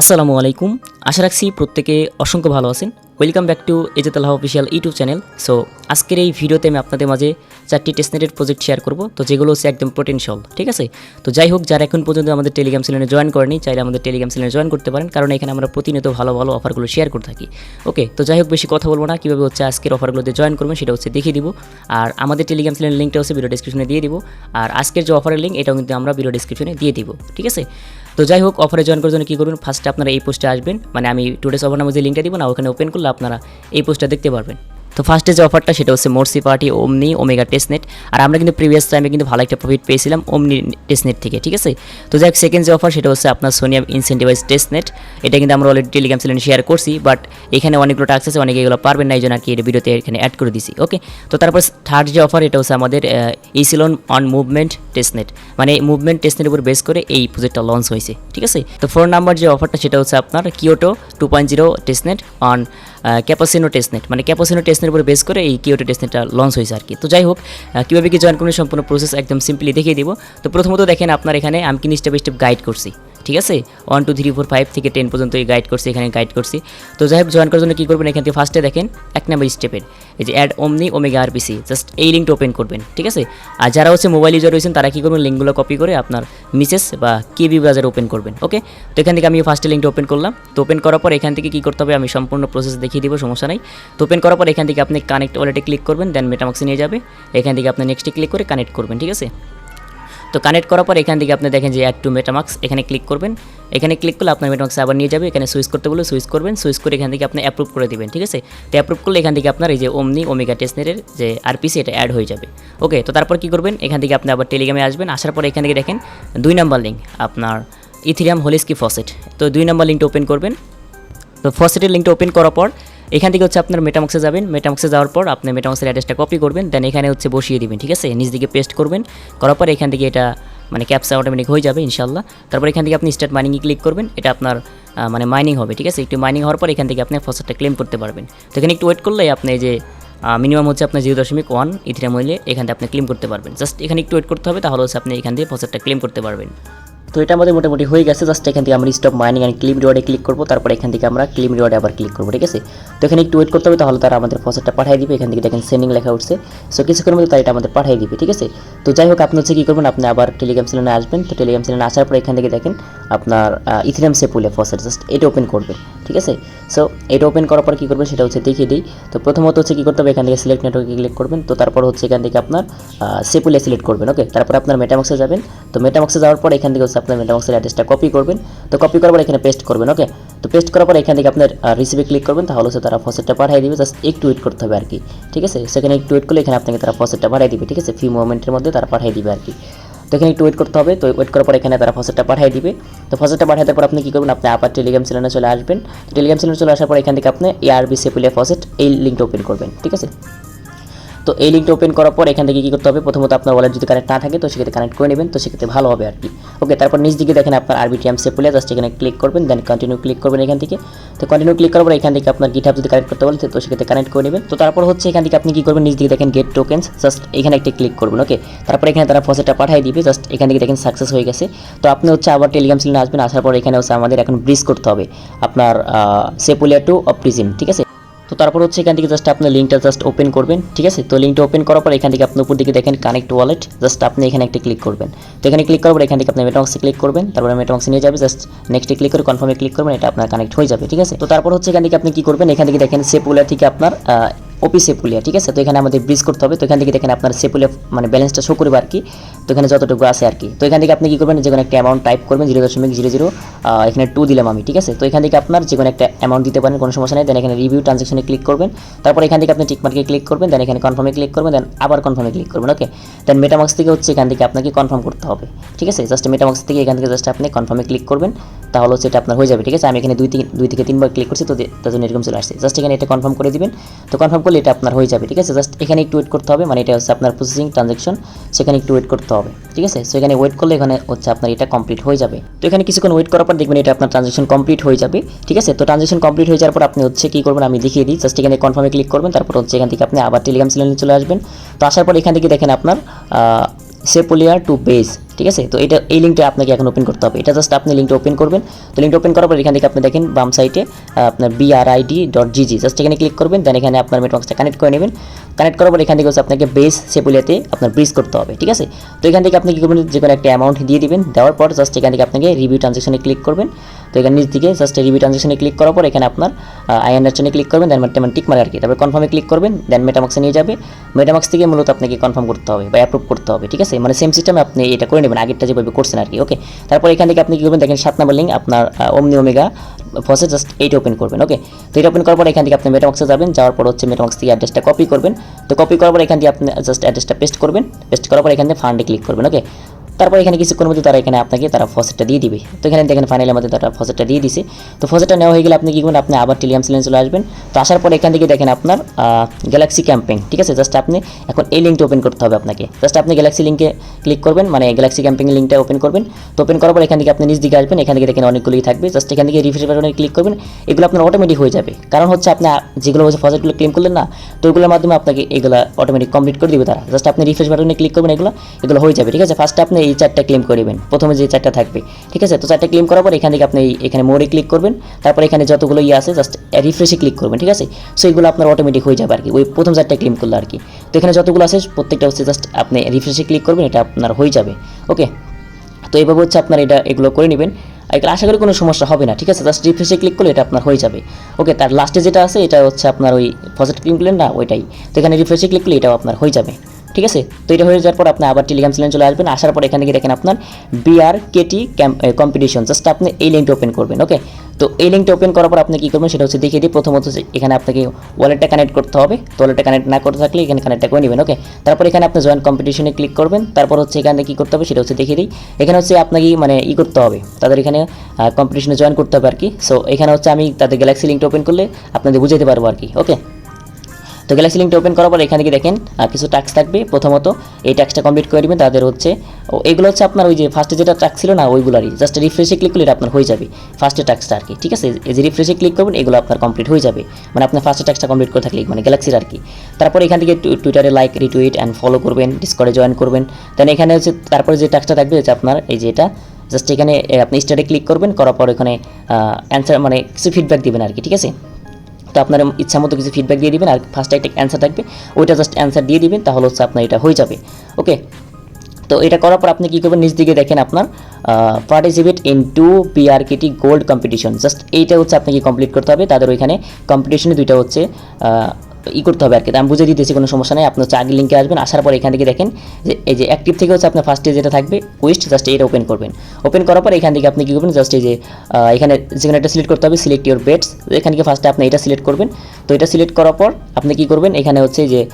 আসসালামু আলাইকুম। আশা রাখছি প্রত্যেকে অসংখ্য ভালো আছেন। ওয়েলকাম ব্যাক টু এজেতাল্লাহ অফিসিয়াল ইউটিউব চ্যানেল সো আজকের এই ভিডিওতে আমি আপনাদের মাঝে চারটি টেস্টনেটের প্রজেক্ট শেয়ার করব। তো যেগুলো হচ্ছে একদম পোটেনশিয়াল ঠিক আছে? তো যাই হোক, যারা এখন পর্যন্ত আমাদের টেলিগ্রাম চ্যানেলে জয়েন করেনি, চাইলে আমাদের টেলিগ্রাম চ্যানেলে জয়েন করতে পারেন। কারণ এখানে আমরা প্রতিনিয়ত ভালো ভালো অফারগুলো শেয়ার করে থাকি। ওকে তো যাই হোক, বেশি কথা বলব না। কীভাবে হচ্ছে আজকের অফারগুলোতে জয়েন করবেন সেটা হচ্ছে দেখিয়ে দিব। আর আমাদের টেলিগ্রাম চ্যানেলের লিঙ্কটা হচ্ছে ভিডিও ডিসক্রিপশনে দিয়ে দিব। আর আজকের যে অফারের লিঙ্ক এটাও কিন্তু আমরা ভিডিও ডিসক্রিপশনে দিয়ে দিব, ঠিক আছে? তো যাই হোক অফারে জয়েন করার জন্য কী করবেন? ফার্স্টে আপনারা এই পোস্টে আসবেন। মানে আমি টুডেস অফার নামে যে লিঙ্কটা দিব না, ওখানে ওপেন করলে আপনারা এই পোস্টটা দেখতে পারবেন। তো ফার্স্টে যে অফারটা সেটা হচ্ছে মোরসি পার্টি ওমনি ওমেগা টেস্টনেট আর আমরা কিন্তু প্রিভিয়াস টাইমে কিন্তু ভালো একটা প্রফিট পেয়েছিলাম ওমনি টেস্টনেট থেকে, ঠিক আছে? তো যাই সেকেন্ড যে অফার সেটা হচ্ছে আপনার সোনিয়াম ইনসেন্টিভাইজ টেস্টনেট এটা কিন্তু আমরা অলরেডি টেলিগ্রাম চ্যানেলে শেয়ার করছি বাট এখানে অনেকগুলো টাক্স আছে, অনেকে এগুলো পারবেন না, এই জন্য আর কি এটা ভিডিওতে এখানে অ্যাড করে দিছি ওকে তো তারপর থার্ড যে অফার এটা হচ্ছে আমাদের ইসিলন অন মুভমেন্ট টেস্টনেট মানে মুভমেন্ট টেস্টনেটের উপর বেস করে এই প্রজেক্টটা লঞ্চ হয়েছে, ঠিক আছে? তো ফোর নাম্বার যে অফারটা সেটা হচ্ছে আপনার Kyoto two point zero testnet on cappuccino testnet মানে ক্যাপাসিনো টেস্টনের উপর বেস করে এই কিওটো টেস্টনেটটা লঞ্চ হয়েছে আর কি। তো যাই হোক কীভাবে কি জয়েন করবেন সম্পূর্ণ প্রসেস একদম সিম্পলি দেখিয়ে দিব। তো প্রথমত দেখেন আপনার এখানে আমি কিন্তু স্টেপ স্টেপ গাইড করছি। ঠিক আছে? One two three four five থেকে টেন পর্যন্ত গাইড করছি, এখানে গাইড করছি। তো যাই হোক জয়েন করার জন্য কী করবেন? এখান থেকে ফার্স্টে দেখেন, এক নাম্বার স্টেপের এই যে অ্যাড ওমনি ওমেগা আরপিসি জাস্ট এই লিঙ্কটা ওপেন করবেন, ঠিক আছে? আর যারা হচ্ছে মোবাইল ইউজার রয়েছেন, তারা কী করবেন? লিঙ্কগুলো কপি করে আপনার মিসেস বা কেবি ব্রাউজার ওপেন করবেন ওকে তো এখান থেকে আমি ফার্স্টে লিঙ্কটা ওপেন করলাম। তো ওপেন করার পর এখান থেকে কী করতে হবে? আমি সম্পূর্ণ প্রসেস দেখিয়ে দিব, সমস্যা নাই। তো ওপেন করার পর এখান থেকে আপনি কানেক্ট ওয়ালেটে ক্লিক করবেন দেন মেটামাক্সে নিয়ে যাবে। এখান থেকে আপনি নেক্সটে ক্লিক করে কানেক্ট করবেন, ঠিক আছে? তো কানেক্ট করার পর এখান থেকে আপনি দেখেন যে অ্যাড টু মেটামাক্স এখানে ক্লিক করবেন। এখানে ক্লিক করলে আপনার মেটামাক্সে আবার নিয়ে যাবে, এখানে সুইচ করতে বলে সুইচ করবেন সুইচ করে এখান থেকে আপনি অ্যাপ্রুভ করে দিবেন, ঠিক আছে? তো অ্যাপ্রুভ করলে এখান থেকে আপনার এই যে ওমনি ওমেগা টেস্টনেটের যে আরপিসি এটা অ্যাড হয়ে যাবে। ওকে তো তারপর কী করবেন? এখান থেকে আপনি আবার টেলিগ্রামে আসবেন, আসার পর এখান থেকে দেখেন দুই নাম্বার লিঙ্ক আপনার ইথিরিয়াম হোলিস্কি ফসেট তো দুই নাম্বার লিঙ্কটা ওপেন করবেন। তো ফসেটের লিঙ্কটা ওপেন করার পর এখান থেকে হচ্ছে আপনার মেটামক্সে যাবেন। মেটামক্সে যাওয়ার পর আপনি মেটামক্সের অ্যাড্রেসটা কপি করবেন দেন এখানে হচ্ছে বসিয়ে দিবেন, ঠিক আছে? নিজ দিকে পেস্ট করবেন, করার পর এখান থেকে এটা মানে ক্যাপসা অটোমেটিক হয়ে যাবে ইনশাল্লাহ তারপর এখান থেকে আপনি স্টার্ট মাইনিংয়ে ক্লিক করবেন, এটা আপনার মানে মাইনিং হবে, ঠিক আছে? একটু মাইনিং হওয়ার পর এখান থেকে আপনি ফসলটা ক্লেম করতে পারবেন। তো এখানে একটু ওয়েট করলে আপনি যে মিনিমাম হচ্ছে আপনার জিরো দশমিক ওয়ান ইথিরাম হইলে এখান থেকে আপনি ক্লেম করতে পারবেন। জাস্ট এখানে একটু ওয়েট করতে হবে, তাহলে হচ্ছে আপনি এখান থেকে ফসেটটা ক্লেম করতে পারবেন। তো এটা আমাদের মোটামুটি হয়ে গেছে। জাস্ট এখান থেকে আমরা স্টপ মাইনিং অ্যান্ড ক্লিম রিওয়ার্ডে ক্লিক করব। তারপর এখান থেকে আমরা ক্লিম রিওয়ার্ডে আবার ক্লিক করব, ঠিক আছে? তো এখানে একটু ওয়েট করতে হবে, তাহলে তারা আমাদের ফসেটটা পাঠিয়ে দিবে। এখান থেকে দেখেন সেন্ডিং লেখা উঠছে। সো কিছুক্ষণের মধ্যে তারা এটা আমাদের পাঠিয়ে দিবে, ঠিক আছে? তো যাই হোক, আপনি হচ্ছে কী করবেন, আপনি আবার টেলিগ্রাম চ্যানেলে আসবেন। তো টেলিগ্রাম চ্যানেলে আসার পর এখান থেকে দেখেন আপনার ইথিরাম সেপুলে ফসেট জাস্ট এটা ওপেন করবেন ঠিক আছে? সো এটা ওপেন করার পর কী করবেন, সেটা হচ্ছে দেখিয়ে দিই। তো প্রথমত হচ্ছে কী করতে হবে, এখান থেকে সিলেক্ট নেটওয়ার্কে ক্লিক করবেন। তো তারপর হচ্ছে এখান থেকে আপনার সেপুলে সিলেক্ট করবেন ওকে তারপর আপনার মেটামক্সে যাবেন। তো মেটামক্সে যাওয়ার পর এখান থেকে হচ্ছে আপনার মেটামক্সের অ্যাড্রেসটা কপি করবেন। তো কপি করার পর এখানে পেস্ট করবেন ওকে তো পেস্ট করার পর এখান থেকে আপনার রিসিভে ক্লিক করবেন, তাহলে হচ্ছে তারা ফসেটটা পাঠিয়ে দিবে। জাস্ট একটু ওয়েট করতে হবে আর কি ঠিক আছে? সেখানে একটু ওয়েট করলে এখানে আপনাকে তারা ফসেটটা পাঠিয়ে দিবে, ঠিক আছে? ফিউ মোমেন্টের মধ্যে তারা পাঠিয়ে দিবে আর কি তো এখানে একটু ওয়েট করতে হবে, তো ওয়েট করার পর এখানে তারা ফসেটটা পাঠিয়ে দিবে। তো ফসেটটা পাঠাতে পর আপনি কী করবেন? আপনি আবার টেলিগ্রাম চ্যানেলে চলে আসবেন। টেলিগ্রাম চ্যানেলে চলে আসার পর এখান থেকে আপনি এআরবি সেপুলিয়া ফসেট এই লিঙ্কটা ওপেন করবেন, ঠিক আছে? তো এই লিঙ্কটা ওপেন করার পর এখান থেকে কী করতে হবে? প্রথমত আপনার ওয়ালেট যদি কানেক্ট না থাকে, তো সেক্ষেত্রে কানেক্ট করে নেবেন, তো সেক্ষেত্রে ভালো হবে আর কি ওকে তারপর নিচ দিকে দেখেন আপনার আরবিটিএম সেপুলে জাস্ট এখানে ক্লিক করবেন দেন কন্টিনিউ ক্লিক করবেন এখান থেকে। তো কন্টিনিউ ক্লিক করার পর এখান থেকে আপনার গিটহাব যদি কানেক্ট করতে বলে, তো সেক্ষেত্রে কানেক্ট করে নেবেন। তো তারপর হচ্ছে এখান থেকে আপনি কী করবেন? নিচ দিকে দেখেন গেট টোকেন্স জাস্ট এখানে একটা ক্লিক করবেন ওকে তারপর এখানে তারা ফসেটটা পাঠিয়ে দিবে জাস্ট এখান থেকে দেখেন সাকসেস হয়ে গেছে। তো আপনি হচ্ছে আবার টেলিগ্রাম চ্যানেলে আসবেন, আসার পর এখানে হচ্ছে আমাদের এখন ব্রিজ করতে হবে, আপনার সেপুলিয়া টু অপ্রিজিম ঠিক আছে? তো তারপর হচ্ছে এখান থেকে জাস্ট আপনি লিঙ্কটা জাস্ট ওপেন করবেন, ঠিক আছে? তো লিঙ্কটা ওপেন করার পর এখান থেকে আপনি উপর দিকে দেখেন কানেক্ট ওয়ালেট জাস্ট আপনি এখানে একটা ক্লিক করবেন। তো এখানে ক্লিক করার পর এখান থেকে আপনি মেটামাক্সে ক্লিক করবেন, তারপরে মেটামাক্সে নিয়ে যাবে জাস্ট নেক্সটে ক্লিক করে কনফার্মে ক্লিক করবেন, এটা আপনার কানেক্ট হয়ে যাবে, ঠিক আছে? তো তারপর হচ্ছে এখান থেকে আপনি কি করবেন? এখান থেকে দেখেন সেপুলা থেকে আপনার ওপি সেপুলিয়া, ঠিক আছে? তো এখানে আমাদের ব্রিজ করতে হবে। তো এখান থেকে দেখেন আপনার সেপুলিয়া মানে ব্যালেন্সটা শো করবে আর কি তো এখানে যতটুকু আছে আর কি তো এখান থেকে আপনি কি করবেন? যে কোনো একটা অ্যামাউন্ট টাইপ করবেন জিরো দশমিক জিরো জিরো এখানে টু দিলাম আমি, ঠিক আছে? তো এখান থেকে আপনার যে কোনো একটা অ্যামাউন্ট দিতে পারেন, কোনো সমস্যা নেই। দেন এখানে রিভিউ ট্রানজাকশনে ক্লিক করবেন। তারপর এখান থেকে আপনি টিকমার্কে ক্লিক করবেন। দেন এখানে কনফার্মে ক্লিক করবেন। দেন আবার কনফার্মে ক্লিক করবেন ওকে দেন মেটামাক্স থেকে হচ্ছে এখান থেকে আপনাকে কনফার্ম করতে হবে, ঠিক আছে? জাস্ট মেটামাক্স থেকে এখান থেকে জাস্ট আপনি কনফার্মে ক্লিক করবেন। তাহলে হচ্ছে এটা আপনার হয়ে যাবে, ঠিক আছে? আমি এখানে দুই থেকে দুই থেকে তিনবার ক্লিক করছি, তো তার জন্য এরকম চলে আসছে। জাস্ট এখানে এটা কনফার্ম করে দিবেন। তো কনফার্ম করলে এটা আপনার হয়ে যাবে, ঠিক আছে? জাস্ট এখানে একটু ওয়েট করতে হবে মানে এটা হচ্ছে আপনার প্রসেসিং ট্রানজাকশন সেখানে একটু ওয়েট করতে হবে, ঠিক আছে? সো এখানে ওয়েট করলে এখানে হচ্ছে আপনার এটা কমপ্লিট হয়ে যাবে। তো এখানে কিছুক্ষণ ওয়েট করার পর দেখবেন এটা আপনার ট্রানজাকশন কমপ্লিট হয়ে যাবে, ঠিক আছে? তো ট্রানজাকশন কমপ্লিট হয়ে যাওয়ার পর আপনি হচ্ছে কী করবেন, আমি দেখিয়ে দিই জাস্ট এখানে কনফার্মে ক্লিক করবেন, তারপর হচ্ছে এখান থেকে আপনি আবার টেলিগ্রাম চ্যানেলে চলে আসবেন। তো আসার পর এখান থেকে দেখেন আপনার সেপোলিয়ার টু বেস ঠিক আছে? তো এটা, এই লিঙ্কটা আপনাকে এখন ওপেন করতে হবে। এটা জাস্ট আপনি লিঙ্কটা ওপেন করবেন। তো লিঙ্কটা ওপেন করার পর এখান থেকে আপনি দেখেন বাম সাইটে আপনার B R I D dot G G just এখানে ক্লিক করবেন দেন এখানে আপনার মেটবক্সটা কানেক্ট করে নেবেন। কানেক্ট করার পর এখান থেকে হচ্ছে আপনাকে বেস সেপুলিয়াতে আপনার ব্রিজ করতে হবে, ঠিক আছে? তো এখান থেকে আপনি কী করবেন, যে কোনো একটা অ্যামাউন্ট দিয়ে দিবেন। দেওয়ার পর জাস্ট এখান থেকে আপনাকে রিভিউ ট্রানজেকশনে ক্লিক করবেন। তো এখানে নিচ দিকে জাস্ট রিভিউ ট্রানজেকশনে ক্লিক করার পর এখানে আপনার আইএনআর জন্য ক্লিক করবেন দেন মানে টিক মারে আর কি। তারপর কনফার্মে ক্লিক করবেন দেন মেটামাক্সে নিয়ে যাবে। মেটামাক্স থেকে মূলত আপনাকে কনফার্ম করতে হবে বা অ্যাপ্রুভ করতে হবে, ঠিক আছে? মানে সেম সিস্টেমে আপনি এটা করে নেবেন আগেরটা যেভাবে করছেন আর কি ওকে তারপর এখান থেকে আপনি কী করবেন? দেখেন সাত নম্বর লিঙ্ক আপনার অমনি ওমেগা ফসে জাস্ট এইটা ওপেন করবেন ওকে তো এটা ওপেন করার পর এখান থেকে আপনি মেটামক্সে যাবেন, যাওয়ার পর হচ্ছে মেটামক্স থেকে অ্যাড্রেসটা কপি করবেন। তো কপি করার পর এখান থেকে আপনি জাস্ট অ্যাড্রেসটা পেস্ট করবেন পেস্ট করার পর এখান থেকে ফান্ডে ক্লিক করবেন ওকে তারপর এখানে কিছুক্ষণের মধ্যে তারা এখানে আপনাকে তারা ফসেটটা দিয়ে দিবে। তো এখানে দেখেন ফাইনালি আমাদের তারা ফসেটটা দিয়ে দিছে। তো ফসেটটা নেওয়া হয়ে গেলে আপনি কি করবেন? আপনি আবার টেলিগ্রাম চ্যানেলে চলে আসবেন। তো আসার পর এখান থেকে দেখেন আপনার গ্যালাক্সি ক্যাম্পিং ঠিক আছে? জাস্ট আপনি এখন এই লিঙ্কটা ওপেন করতে হবে আপনাকে। জাস্ট আপনি গ্যালাক্সি লিঙ্কে ক্লিক করবেন মানে গ্যালাক্সি ক্যাম্পিং লিঙ্কটা ওপেন করবেন। তো ওপেন করার পর এখান থেকে আপনি নিজ দিকে আসবেন। এখান থেকে দেখেন অনেকগুলোই থাকবে। জাস্ট এখান থেকে রিফ্রেশ বাটনে ক্লিক করবেন। এগুলো আপনার অটোমেটিক হয়ে যাবে। কারণ হচ্ছে আপনি যেগুলো হচ্ছে ফসেটগুলো ক্লেম করলেন না, তো ওগুলোর মাধ্যমে আপনাকে এগুলো অটোমেটিক কমপ্লিট করে দিবে তারা। জাস্ট আপনি রিফ্রেশ বাটনে ক্লিক করবেন এগুলো এগুলো হয়ে যাবে, ঠিক আছে? ফার্স্টে আপনি এই চারটা ক্লেম করে নেবেন প্রথমে যে চারটা থাকবে, ঠিক আছে? তো চারটা ক্লেম করার পর এখান থেকে আপনি এখানে মোড়ে ক্লিক করবেন। তারপর এখানে যতগুলো ইয়ে আছে জাস্ট রিফ্রেশে ক্লিক করবেন, ঠিক আছে? সো এগুলো আপনার অটোমেটিক হয়ে যাবে আর কি ওই প্রথম চারটা ক্লেম করলে আর কি তো এখানে যতগুলো আছে, প্রত্যেকটা হচ্ছে জাস্ট আপনি রিফ্রেশে ক্লিক করবেন, এটা আপনার হয়ে যাবে ওকে তো এইভাবে হচ্ছে আপনার এটা, এগুলো করে নেবেন। এগুলো আশা করি কোনো সমস্যা হবে না, ঠিক আছে? জাস্ট রিফ্রেশে ক্লিক করলে এটা আপনার হয়ে যাবে ওকে তার লাস্টে যেটা আছে, এটা হচ্ছে আপনার ওই পজিটিভ ক্লিক করলেন না, ওইটাই। তো এখানে রিফ্রেশে ক্লিক করলে এটাও আপনার হয়ে যাবে। ঠিক আছে? তো এটা হয়ে যাওয়ার পর আপনি আবার টেলিগ্রাম চ্যানেল চলে আসবেন। আসার পর এখানে থেকে দেখেন আপনার বিআর কেটি কম্পিটিশন জাস্ট আপনি এই লিঙ্কটা ওপেন করবেন ওকে তো এই লিঙ্কটা ওপেন করার পর আপনি কী করবেন? সেটা হচ্ছে দেখিয়ে দিই। প্রথমত এখানে আপনাকে ওয়ালেটটা কানেক্ট করতে হবে। তো ওয়ালেটটা কানেক্ট না করতে থাকলে এখানে কানেক্টটা করে নেবেন ওকে তারপর এখানে আপনি জয়েন কম্পিটিশনে ক্লিক করবেন। তারপর হচ্ছে এখানে কী করতে হবে? সেটা হচ্ছে দেখিয়ে দিই। এখানে হচ্ছে আপনাকে মানে ই করতে হবে। তাদের এখানে কম্পিটিশনে জয়েন করতে হবে আর কি। সো এখানে হচ্ছে আমি তাদের গ্যালাক্সি লিঙ্কটা ওপেন করলে আপনাদের বুঝাতে পারব আর কি ওকে তো গ্যালাক্সি লিঙ্কটা ওপেন করার পর এখান থেকে দেখেন কিছু টাস্ক থাকবে। প্রথমত, এই টাস্কটা কমপ্লিট করে দেবেন। তাদের হচ্ছে, ও, এগুলো হচ্ছে আপনার ওই যে ফার্স্টে যেটা টাস্ক ছিল না, ওইগুলোরই। জাস্ট রিফ্রেশে ক্লিক করলে আপনার হয়ে যাবে। ফার্স্টে টাস্কটা আর কি ঠিক আছে? এই যে রিফ্রেশে ক্লিক করবেন, এগুলো আপনার কমপ্লিট হয়ে যাবে। মানে আপনার ফার্স্টে টাস্কটা কমপ্লিট করে থাকলে মানে গ্যালাক্সির আর কি তারপর এখান থেকে টুইটারে লাইক রিটুইট অ্যান্ড ফলো করবেন ডিসকর্ডে জয়েন করবেন। দেন এখানে হচ্ছে, তারপরে যে টাস্কটা থাকবে, হচ্ছে আপনার এই যে এটা জাস্ট এখানে আপনি স্টারে ক্লিক করবেন, করার পর এখানে অ্যান্সার মানে কিছু ফিডব্যাক দিবেন আর কি ঠিক আছে? তো আপনার ইচ্ছা মতো কিছু ফিডব্যাক দিয়ে দিবেন আর ফার্স্টে একটা অ্যান্সার থাকবে, ওইটা জাস্ট অ্যান্সার দিয়ে দিবেন, তাহলে হচ্ছে আপনার এটা হয়ে যাবে। ওকে তো এটা করার পর আপনি কী করবেন? নিজ দিকে দেখেন আপনার participate in two PRKT gold competition just এইটা হচ্ছে আপনাকে কমপ্লিট করতে হবে। তাদের ওইখানে কম্পিটিশনে দুইটা হচ্ছে ই করতে হবে আর কি। আমি বুঝে দিতেছি, কোনো সমস্যা নেই। আপনি হচ্ছে লিঙ্কে আসবেন, আসার পর এখান থেকে দেখেন যে, এই যে অ্যাক্টিভ থেকে হচ্ছে আপনার ফার্স্টে যেটা থাকবে কুইস্ট জাস্ট এটা ওপেন করবেন। ওপেন করার পর এখান থেকে আপনি কী করবেন জাস্ট এই যে এখানে যেখানে একটা সিলেক্ট করতে হবে সিলেক্ট ইউর বেটস এখান থেকে ফার্স্টে আপনি এটা সিলেক্ট করবেন। তো এটা সিলেক্ট করার পর আপনি কী করবেন, এখানে হচ্ছে যে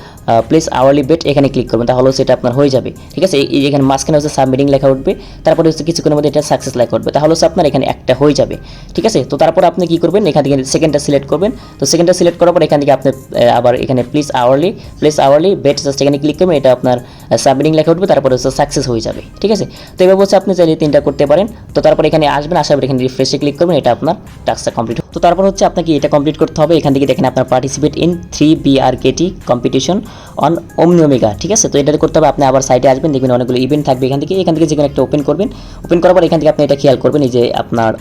প্লেস আওয়ারলি বেট এখানে ক্লিক করবেন। তাহলে হচ্ছে এটা আপনার হয়ে যাবে। ঠিক আছে? এই- এখানে মাঝখানে হচ্ছে সাবমিটিং লেখা উঠবে। তারপরে হচ্ছে কিছুক্ষণের মধ্যে এটা সাকসেস লেখা উঠবে। তাহলে হচ্ছে আপনার এখানে একটা হয়ে যাবে। ঠিক আছে? তো তারপর আপনি কী করবেন, এখান থেকে সেকেন্ডটা সিলেক্ট করবেন। তো সেকেন্ডটা সিলেক্ট করার পর এখান থেকে আপনি আবার এখানে please hourly place hourly bet just এখানে ক্লিক করবেন, এটা আপনার সাবমিটিং লেখা উঠবে, তারপরে হচ্ছে সাকসেস হয়ে যাবে, ঠিক আছে? তো এভাবে হচ্ছে আপনি চাইলে তিনটা করতে পারেন। তো তারপর এখানে আসবেন আসার পর এখানে রিফ্রেশে ক্লিক করবেন, এটা আপনার টাস্কটা কমপ্লিট তো তারপর হচ্ছে আপনাকে এটা কমপ্লিট করতে হবে, এখান থেকে দেখেন আপনার participate in three BRKT competition on omni omega ঠিক আছে? তো এটা করতে হবে, আপনি আবার সাইটে আসবেন, দেখবেন অনেকগুলো ইভেন্ট থাকবে এখান থেকে এখান থেকে যে কোনো একটা ওপেন করবেন। ওপেন করার পর এখান থেকে আপনি এটা খেয়াল করবেন, এই যে আপনার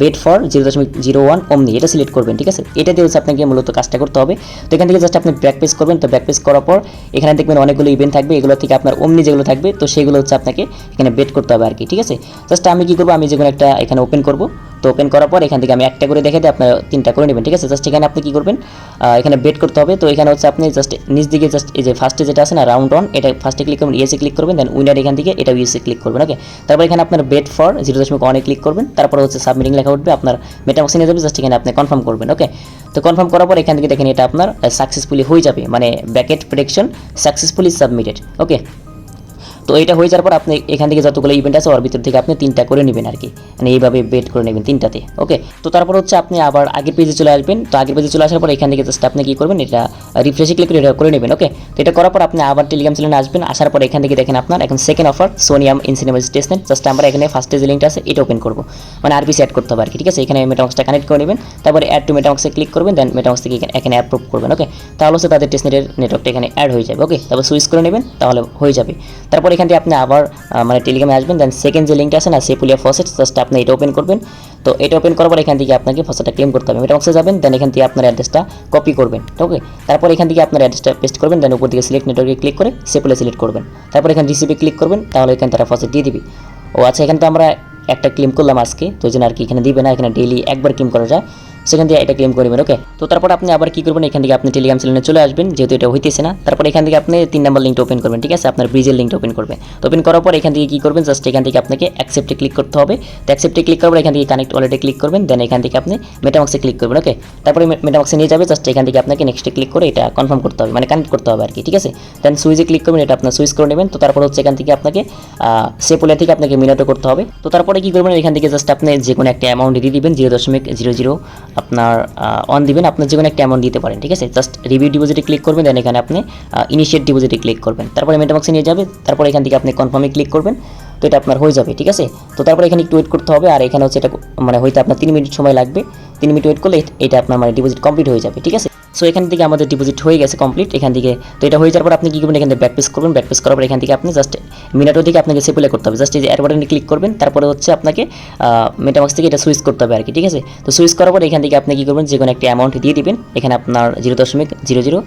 বেড ফর জিরো দশমিক জিরো ওয়ান অমনি এটা সিলেক্ট করবেন, ঠিক আছে? এটা দিয়ে হচ্ছে আপনাকে মূলত কাজটা করতে হবে। তো এখান থেকে জাস্ট আপনি ব্যাক করবেন, তো ব্যাক করার পর এখানে দেখবেন অনেকগুলো ইভেন্ট থাকবে, এগুলো থেকে আপনার অমনি যেগুলো থাকবে, তো সেগুলো হচ্ছে আপনাকে এখানে বেড করতে হবে আর কি, ঠিক আছে? জাস্ট আমি কি করব, আমি যেগুলো একটা এখানে ওপেন করব। তো ওপেন করার পর এখান থেকে আমি একটা করে দেখে দিই আপনার তিনটা করে নেবেন, ঠিক আছে? জাস্ট এখানে আপনি কী করবেন? এখানে বেট করতে হবে। তো এখানে হচ্ছে আপনি জাস্ট নিচ দিকে জাস্ট এই যে ফার্স্টে যেটা আছে না রাউন্ড অন এটা ফার্স্টে ক্লিক করবেন ইয়েসে ক্লিক করবেন দেন উইনার এখান থেকে এটা ইয়েসে ক্লিক করবেন ওকে তারপর এখানে আপনার বেট ফর জিরো দশমিক ওয়ানে ক্লিক করবেন, তারপর হচ্ছে সাবমিটিং লেখা উঠবে, আপনার মেটামক্সিনে যাবে জাস্ট এখানে আপনি কনফার্ম করবেন ওকে তো কনফার্ম করার পর এখান থেকে দেখেন এটা আপনার সাকসেসফুলি হয়ে যাবে মানে bracket prediction successfully submitted okay তো এটা হয়ে যাওয়ার পর আপনি এখান থেকে যতগুলো ইভেন্ট আছে, ওর ভিতর থেকে আপনি তিনটা করে নেবেন আর কি মানে এইভাবে বেট করে নেবেন তিনটাতে ওকে তো তারপর হচ্ছে আপনি আবার আগের পেজে চলে আসবেন। তো আগের পেজে চলে আসার পর এখান থেকে জাস্ট আপনি কী করবেন, এটা রিফ্রেশে ক্লিক করে এটা করে নেবেন ওকে তো এটা করার পর আপনি আবার টেলিগ্রাম চ্যানেলে আসবেন। আসার পর এখান থেকে দেখেন আপনার এখন সেকেন্ড অফার সোনিয়াম ইনসিনেমা স্টেশন জাস্ট আমরা এখানে ফার্স্টে যে লিঙ্কটা আছে, এটা ওপেন করব। মানে আরপিসি অ্যাড করতে হবে আর কি ঠিক আছে? এখানে মেটামক্সটা কানেক্ট করে নেবেন। তারপরে অ্যাড টু মেটামক্সে ক্লিক করবেন দেন মেটামক্স থেকে এখানে- এখানে অ্যাপ্রুভ করবেন ওকে তাহলে হচ্ছে তাদের টেস্টনেটের নেটওয়ার্কটা এখানে অ্যাড হয়ে যাবে ওকে তারপর সুইচ করে নেবেন, তাহলে হয়ে যাবে। তারপর এখান থেকে আপনি আবার মানে টেলিগ্রামে আসবেন দেন সেকেন্ড যে লিঙ্কটা আছে না সেপুলিয়া ফসেট জাস্ট আপনি এটা ওপেন করবেন। তো এটা ওপেন করার পর এখান থেকে আপনাকে ফসেটটা ক্লেম করতে হবে। মেটাবক্সে যাবেন দেন এখান থেকে আপনার অ্যাড্রেসটা কপি করবেন ওকে তারপর এখান থেকে আপনার অ্যাড্রেসটা পেস্ট করবেন দেন উপর দিকে সিলেক্ট নেটওয়ার্কে ক্লিক করে সেপুলে সিলেক্ট করবেন। তারপর এখানে রিসিভে ক্লিক করবেন, তাহলে এখানে তারা ফসেট দিয়ে দিবি। ও আচ্ছা এখানে তো আমরা একটা ক্লেম করলাম আজকে, তো জন্য আর কি এখানে দিবে না, এখানে ডেইলি একবার ক্লেম করা যায়। সেখান থেকে এটা ক্লেম করবেন ওকে তো তারপর আপনি আবার কি করবেন? এখান থেকে আপনি টেলিগ্রাম চ্যানেলে চলে আসবেন, যেহেতু এটা হইতেছে না। তারপর এখান থেকে আপনি তিন নম্বর লিঙ্কটা ওপেন করবেন, ঠিক আছে? আপনার ব্রিজের লিঙ্কটা ওপেন করবেন। ওপেন করার পর এখান থেকে কি করবেন? জাস্ট এখান থেকে আপনাকে অ্যাকসেপ্টে ক্লিক করতে হবে। তো অ্যাকসেপ্টে ক্লিক করার পর এখান থেকে কানেক্ট ওয়ালেটে ক্লিক করবেন দেন এখান থেকে আপনি মেটামাক্সে ক্লিক করবেন ওকে তারপরে মেটামাক্সে নিয়ে যাবে জাস্ট এখান থেকে আপনাকে নেক্সটে ক্লিক করে এটা কনফার্ম করতে হবে মানে কানেক্ট করতে হবে আর কি, ঠিক আছে? দেন সুইচে ক্লিক করবেন, এটা আপনার সুইচ করে নেবেন। তো তারপর হচ্ছে এখান থেকে আপনাকে সেপুলে থেকে আপনাকে মিনাটো করতে হবে। তো তারপরে কি করবেন? এখান থেকে জাস্ট আপনি যে কোনো একটা অ্যামাউন্ট দিয়ে দিবেন জিরো দশমিক জিরো জিরো আপনার অন দিবেন, আপনার কোনো একটা অ্যামাউন্ট দিতে পারেন, ঠিক আছে? জাস্ট রিভিউ ডিপোজিটে ক্লিক করবেন দেন এখানে আপনি ইনিশিয়েট ডিপোজিটে ক্লিক করবেন। তারপরে মেটাবক্সে নিয়ে যাবে, তারপর এখান থেকে আপনি কনফার্মে ক্লিক করবেন, তো এটা আপনার হয়ে যাবে, ঠিক আছে? তো তারপরে এখানে একটু ওয়েট করতে হবে, আর এখানে হচ্ছে এটা মানে হয়তো আপনার তিন মিনিট সময় লাগবে। তিন মিনিট ওয়েট করলে এটা আপনার মানে ডিপোজিট কমপ্লিট হয়ে যাবে, ঠিক আছে? সো এখান থেকে আমাদের ডিপোজিট হয়ে গেছে কমপ্লিট এখান থেকে। তো এটা হয়ে যাওয়ার পর আপনি কী করবেন? এখান থেকে ব্যাক পেস করবেন ব্যাক পেস করার পর এখান থেকে আপনি জাস্ট মিনাটো থেকে আপনাকে সেপুলে করতে হবে। জাস্ট এই যে এয়ার বাটনে ক্লিক করবেন, তারপরে হচ্ছে আপনাকে মেটামাক্স থেকে এটা সুইচ করতে হবে আর কি ঠিক আছে? তো সুইচ করার পর এখান থেকে আপনি কী করবেন? যে কোনো একটা অ্যামাউন্ট দিয়ে দিবেন। এখানে আপনার জিরো দশমিক জিরো জিরো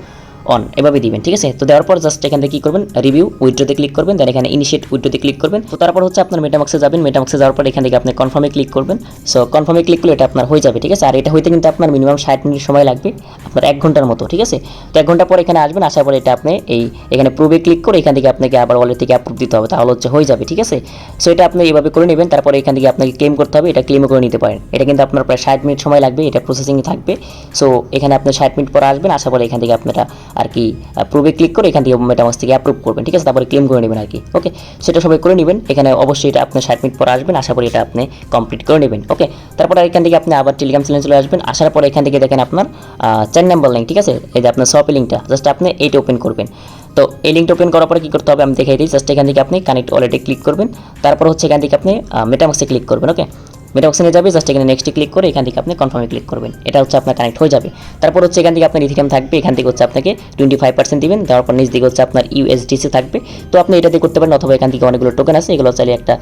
অন এভাবে দিবেন, ঠিক আছে? তো দেওয়ার পর জাস্ট এখান কী করবেন? রিভিউ উইড্রোতে ক্লিক করবেন দেন এখানে ইনিশিয়েট উইড্রোতে ক্লিক করবেন। তো তারপর হচ্ছে আপনার মেটামাক্সে যাবেন মেটামাক্সে যাওয়ার পর এখান থেকে আপনি কনফার্মে ক্লিক করবেন। সো কনফার্মে ক্লিক করলে এটা আপনার হয়ে যাবে, ঠিক আছে? আর এটা হইতে কিন্তু আপনার মিনিমাম ষাট মিনিট সময় লাগবে, আপনার এক ঘণ্টার মতো, ঠিক আছে? তো এক ঘণ্টা পর এখানে আসবেন, আসার পর এটা আপনি এই এখানে প্রুভে ক্লিক করে এখান থেকে আপনাকে আবার ওয়ালেট থেকে অ্যাপ্রুভ দিতে হবে, তাহলে হচ্ছে হয়ে যাবে, ঠিক আছে? সো এটা আপনি এইভাবে করে নেবেন, তারপরে এখান থেকে আপনাকে ক্লেম করতে হবে, এটা ক্লেমও করে নিতে পারেন। এটা কিন্তু আপনার প্রায় ষাট মিনিট সময় লাগবে, এটা প্রসেসিংয়ে থাকবে। সো এখানে আপনি ষাট মিনিট পর আসবেন, আসার পরে এখান থেকে আপনারা আর কি প্রুভে ক্লিক করে এখান থেকে মেটামাস থেকে অ্যাপ্রুভ করবেন, ঠিক আছে? তারপরে ক্লেম করে নেবেন আর কি ওকে সেটা সবাই করে নেবেন, এখানে অবশ্যই এটা আপনি ষাট মিনিট পর আসবেন, আশা করি এটা আপনি কমপ্লিট করে নেবেন ওকে তারপরে এখান থেকে আপনি আবার টেলিগ্রাম চ্যানেল চলে আসবেন, আসার পরে এখান থেকে দেখেন আপনার চার নাম্বার লিঙ্ক ঠিক আছে? এই যে আপনার শপে লিঙ্কটা জাস্ট আপনি এইটা ওপেন করবেন। তো এই লিঙ্কটা ওপেন করার পরে কী করতে হবে? আমি দেখাই দিই জাস্ট এখান থেকে আপনি কানেক্ট অলরেডি ক্লিক করবেন, তারপর হচ্ছে এখান থেকে আপনি মেটামাক্সে ক্লিক করবেন ওকে মেটাবক্সে নিয়ে যাবে জাস্ট এখানে নেক্সটে ক্লিক করে এখান থেকে আপনি কনফার্মে ক্লিক করবেন। এটা হচ্ছে আপনার কানেক্ট হয়ে যাবে। তারপর হচ্ছে এখান থেকে আপনার ইথিরিয়াম থাকবে, এখান থেকে হচ্ছে আপনাকে টোয়েন্টি ফাইভ পার্সেন্ট দিবেন। দেওয়ার পর নিচ দিকে হচ্ছে আপনার ইউএসডিসি থাকবে। তো আপনি এটা দিয়ে করতে পারেন, অথবা এখান থেকে অনেকগুলো টোকেন আছে, এগুলো চাইলে একটা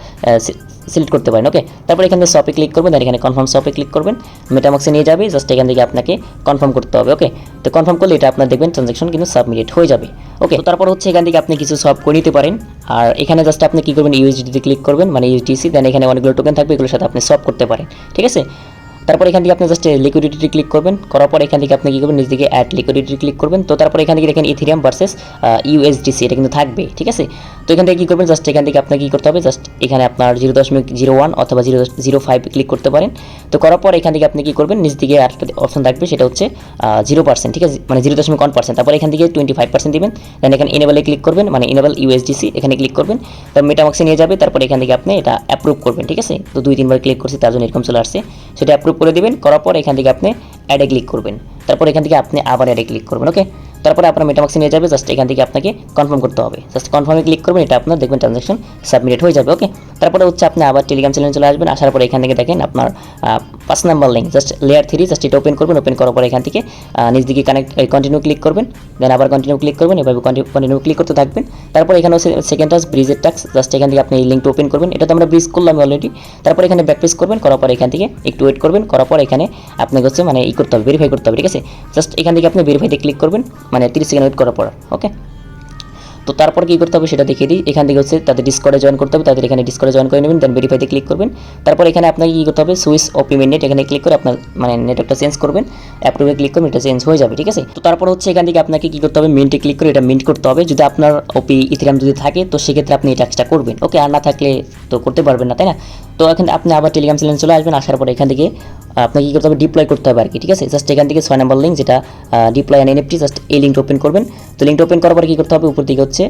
সিলেক্ট করতে পারেন ওকে তারপর এখান থেকে শপে ক্লিক করবেন আর এখানে কনফার্ম শপে ক্লিক করবেন। মেটামক্সে নিয়ে যাবে জাস্ট এখান থেকে আপনাকে কনফার্ম করতে হবে ওকে তো কনফার্ম করলে এটা আপনার দেখবেন ট্রানজাকশন কিন্তু সাবমিট হয়ে যাবে ওকে তো তারপর হচ্ছে এখান থেকে আপনি কিছু সব করে নিতে পারেন। আর এখানে জাস্ট আপনি কী করবেন ইউএসডিতে ক্লিক করবেন মানে ইউএসডিসি দেন এখানে অনেকগুলো টোকেন থাকবে, এগুলোর সাথে আপনি সব করতে পারেন, ঠিক আছে? তারপর এখান থেকে আপনি জাস্ট লিকুইডিটি ক্লিক করবেন, করার পর এখান থেকে আপনি কী করবেন? নিজ দিকে অ্যাড লিকুইডিটি ক্লিক করবেন। তো তারপর এখান থেকে দেখেন ইথিরিয়াম ভার্সেস ইউএসডিসি এটা কিন্তু থাকবে, ঠিক আছে? তো এখান থেকে কী করবেন? জাস্ট এখান থেকে আপনাকে কী করতে হবে? জাস্ট এখানে আপনার জিরো দশমিক জিরো ওয়ান অথবা জিরো জিরো ফাইভ ক্লিক করতে পারেন। তো করার পর এখান থেকে আপনি কী করবেন? নিজ দিকে আরেকটা অপশন থাকবে, সেটা হচ্ছে জিরো পার্সেন্ট ঠিক আছে? মানে জিরো দশমিক ওয়ান পার্সেন্ট তারপর এখান থেকে টোয়েন্টি ফাইভ পার্সেন্ট দিবেন। দেন এখানে এনেবেলে ক্লিক করবেন মানে এনেবেল ইউএসডিসি এখানে ক্লিক করবেন। তারপর মেটামাক্সে নিয়ে যাবে, তারপর এখান থেকে আপনি এটা অ্যাপ্রুভ করবেন, ঠিক আছে? তো দুই, তিনবার ক্লিক করছি, তার জন্য এরকম চলে আসছে। সেটা অ্যাপ্রুভ করে দিবেন। করার পর এখান থেকে আপনি অ্যাডে ক্লিক করবেন। তারপর এখান থেকে আপনি আবার অ্যাডে ক্লিক করবেন ওকে তারপরে আপনার মেটামাক্সে নিয়ে যাবে জাস্ট এখান থেকে আপনাকে কনফার্ম করতে হবে। জাস্ট কনফার্মে ক্লিক করবেন, এটা আপনার দেখবেন ট্রানজাকশন সাবমিট হয়ে যাবে ওকে তারপরে হচ্ছে আপনি আবার টেলিগ্রাম চ্যানেলে চলে আসবেন, আসার পরে এখান থেকে দেখেন আপনার পাঁচ number link just layer three just এটা ওপেন করবেন ওপেন করার পরে এখান থেকে নিজ দিকে কানেক্ট কন্টিনিউ ক্লিক করবেন দেন আবার কন্টিনিউ ক্লিক করবেন, এভাবে কন্টিনিউ ক্লিক করতে থাকবেন। তারপর এখানে সেকেন্ড টাস্ক ব্রিজের টাক্স জাস্ট এখান থেকে আপনি এই লিঙ্কটা ওপেন করবেন। এটা তো আমরা ব্রিজ করলাম অলরেডি তারপর এখানে ব্যাক পেস করবেন, করার পর এখান থেকে একটু ওয়েট করবেন, করার পর এখানে আপনাকে হচ্ছে মানে ই করতে হবে ভেরিফাই করতে হবে, ঠিক আছে? জাস্ট এখান থেকে আপনি ভেরিফাইতে ক্লিক করবেন মানে তিরিশ সেকেন্ড ওয়েট করার পর ওকে তো তারপর কী করতে হবে সেটা দেখিয়ে দিই। এখান থেকে হচ্ছে তাদের ডিসকর্ডে জয়েন করতে হবে, তাদের এখানে ডিসকর্ডে জয়েন করে নেবেন দেন ভেরিফাইতে ক্লিক করবেন। তারপর এখানে আপনাকে কী করতে হবে? সুইচ পেমেন্ট নেট এখানে ক্লিক করে আপনার মানে নেটওয়ার্কটা চেঞ্জ করবেন। অ্যাপ্রুভে ক্লিক করবেন, এটা চেঞ্জ হয়ে যাবে, ঠিক আছে? তো তারপর হচ্ছে এখান থেকে আপনাকে কী করতে হবে? মিন্টে ক্লিক করে এটা মিন্ট করতে হবে। যদি আপনার ওপি ইথিরাম যদি থাকে, তো সেক্ষেত্রে আপনি এই টাস্কটা করবেন। ওকে আর না থাকলে তো করতে পারবেন না, তাই না? তো এখানে আপনি আবার টেলিগ্রাম চ্যানেল চলে আসবেন, আসার পর এখান থেকে আপনাকে কি করতে হবে? ডিপ্লয় করতে হবে আর কি, ঠিক আছে? জাস্ট এখান থেকে ছয় নম্বর লিঙ্ক যেটা ডিপ্লয় অ্যান্ড এনএফটি জাস্ট এই লিঙ্কটা ওপেন করবেন। তো লিঙ্কটা ওপেন করার পরে কী করতে হবে? উপর দিকে হচ্ছে